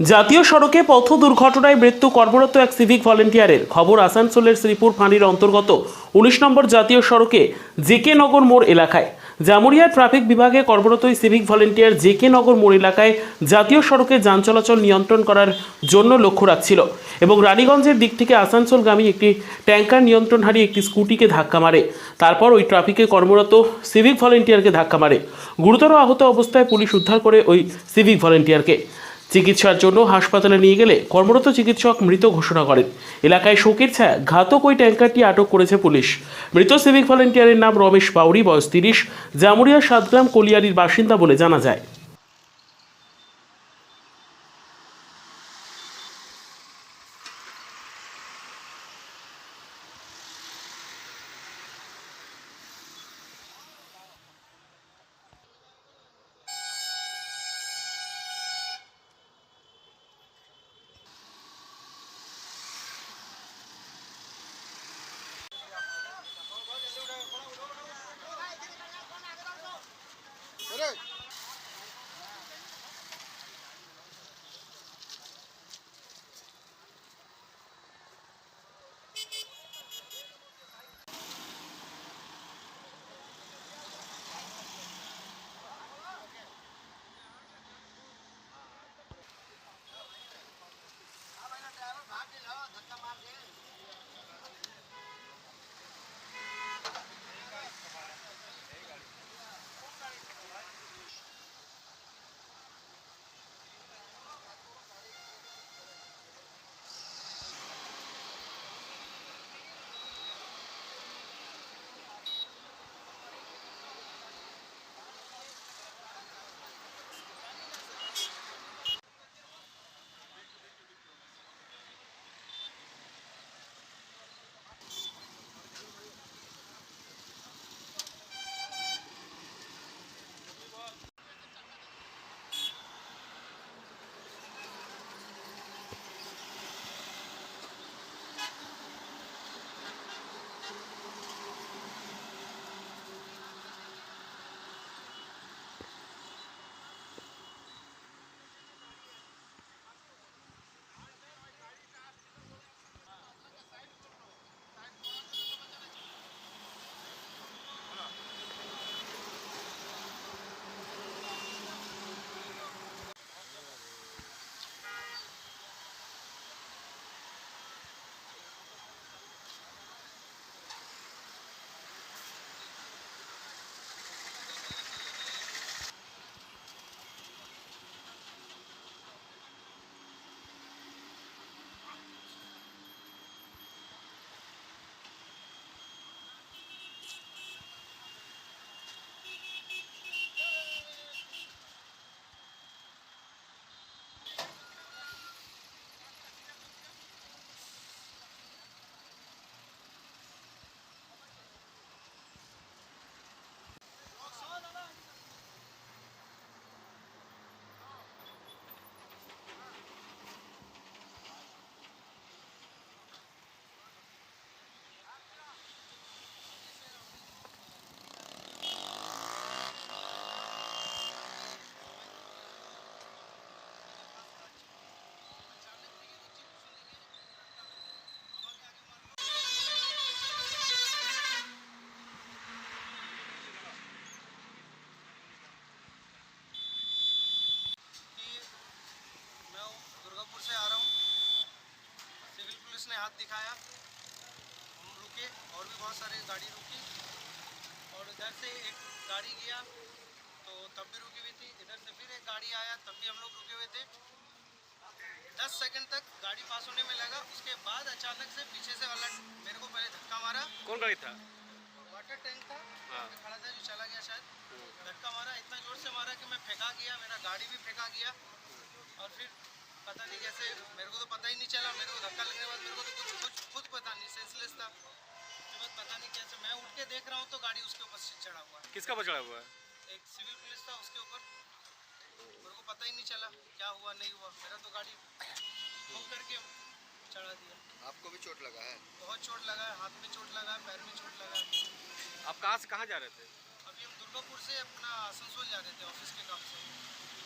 জাতীয় সড়কে পথ দুর্ঘটনায় মৃত্যু কর্মরত এক সিভিক ভলেন্টিয়ারের খবর আসানসোলের শ্রীপুর ফাঁড়ির অন্তর্গত উনিশ নম্বর জাতীয় সড়কে জেকে নগর মোড় এলাকায়। জামুরিয়া ট্রাফিক বিভাগে কর্মরত ওই সিভিক ভলেন্টিয়ার জেকে নগর মোড় এলাকায় জাতীয় সড়কে যান চলাচল নিয়ন্ত্রণ করার জন্য লক্ষ্য রাখছিল এবং রানীগঞ্জের দিক থেকে আসানসোলগামী একটি ট্যাঙ্কার নিয়ন্ত্রণ হারিয়ে একটি স্কুটিকে ধাক্কা মারে। তারপর ওই ট্রাফিকে কর্মরত সিভিক ভলেন্টিয়ারকে ধাক্কা মারে। গুরুতর আহত অবস্থায় পুলিশ উদ্ধার করে ওই সিভিক ভলেন্টিয়ারকে চিকিৎসার জন্য হাসপাতালে নিয়ে গেলে কর্মরত চিকিৎসক মৃত ঘোষণা করেন। এলাকায় শোকের ছায়া, ঘাতক ওই ট্যাঙ্কারটি আটক করেছে পুলিশ। মৃত সিভিক ভলেন্টিয়ারের নাম রমেশ বাউরি, বয়স তিরিশ, জামুরিয়া সাতগ্রাম কলিয়ারির বাসিন্দা বলে জানা যায়। Agad na, Marcel. हाथ दिखाया। हम रुके और भी बहुत सारी गाड़ी रुकी। और इधर से एक गाड़ी गया तो तब भी रुकी हुई थी। इधर से फिर एक गाड़ी आया तब भी हम लोग रुके हुए थे। दस सेकंड तक गाड़ी पास होने में लगा। उसके बाद अचानक से पीछे से वाला मेरे को पहले धक्का मारा। कौन गाड़ी था? वाटर टैंक था। हाँ। खड़ा था जो चला गया शायद। धक्का मारा इतना ज़ोर से मारा कि मैं फेंका गया मेरा गाड़ी भी फेंका गया। और फिर पता नहीं कैसे मेरे को तो पता ही नहीं चला। मेरे को धक्का लगने के बाद मेरे को तो कुछ कुछ खुद पता नहीं सेंसलेस था। उसके बाद पता नहीं कैसे मैं उठ के देख रहा हूँ तो गाड़ी उसके ऊपर से चढ़ा हुआ है। किसका पर चढ़ा हुआ है? एक सिविल पुलिस था उसके ऊपर। मेरे को पता ही नहीं चला क्या हुआ नहीं हुआ। मेरा तो गाड़ी ठोक करके चढ़ा दिया। आपको भी चोट लगा है? बहुत चोट लगा है हाथ में चोट लगा है पैर में चोट लगा है। आप कहाँ से कहाँ जा रहे थे? अभी हम दुर्गापुर से अपना आसनसोल जा रहे थे ऑफ़िस के काम से।